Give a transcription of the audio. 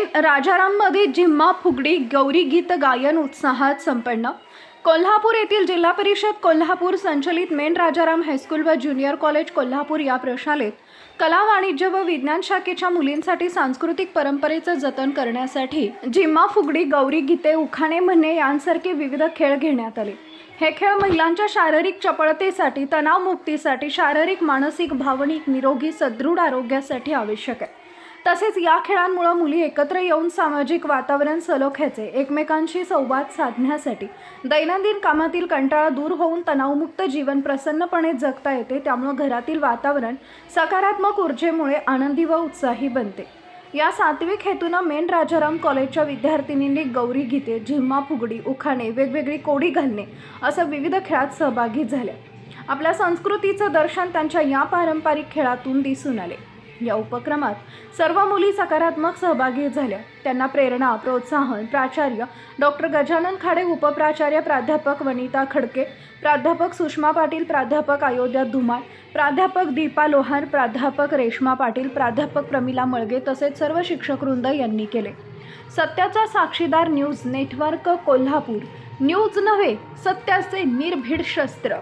राजाराममध्ये जिम्मा फुगडी गौरी गीत गायन उत्साहात संपन्न. कोल्हापूर येथील जिल्हा परिषद कोल्हापूर संचलित मेन राजाराम हायस्कूल व ज्युनियर कॉलेज कोल्हापूर या प्रशालेत कला वाणिज्य व विज्ञान शाखेच्या मुलींसाठी सांस्कृतिक परंपरेचं जतन करण्यासाठी जिम्मा फुगडी गौरी गीते उखाणे म्हणणे यांसारखे विविध खेळ घेण्यात आले. हे खेळ महिलांच्या शारीरिक चपळतेसाठी तणावमुक्तीसाठी शारीरिक मानसिक भावनिक निरोगी सदृढ आरोग्यासाठी आवश्यक आहे. तसेच या खेळांमुळं मुली एकत्र येऊन सामाजिक वातावरण सलोख्याचे एकमेकांशी संवाद साधण्यासाठी दैनंदिन कामातील कंटाळा दूर होऊन तणावमुक्त जीवन प्रसन्नपणे जगता येते त्यामुळं घरातील वातावरण सकारात्मक ऊर्जेमुळे आनंदी व उत्साही बनते. या सात्विक हेतूनं मेन राजाराम कॉलेजच्या विद्यार्थिनींनी गौरी गीते झिम्मा फुगडी उखाणे वेगवेगळी कोडी घालणे असं विविध खेळात सहभागी झाल्या आपल्या संस्कृतीचं दर्शन त्यांच्या या पारंपरिक खेळातून दिसून आले. या उपक्रमात सर्व मुली सकारात्मक सहभागी झाल्या. त्यांना प्रेरणा प्रोत्साहन प्राचार्य डॉक्टर गजानन खाडे उपप्राचार्य प्राध्यापक वनिता खडके प्राध्यापक सुषमा पाटील प्राध्यापक अयोध्या धुमाळ प्राध्यापक दीपा लोहार प्राध्यापक रेश्मा पाटील प्राध्यापक प्रमिला मळगे तसेच सर्व शिक्षकवृंद यांनी केले. सत्याचा साक्षीदार न्यूज नेटवर्क कोल्हापूर. न्यूज नव्हे सत्याचे निर्भीड शस्त्र.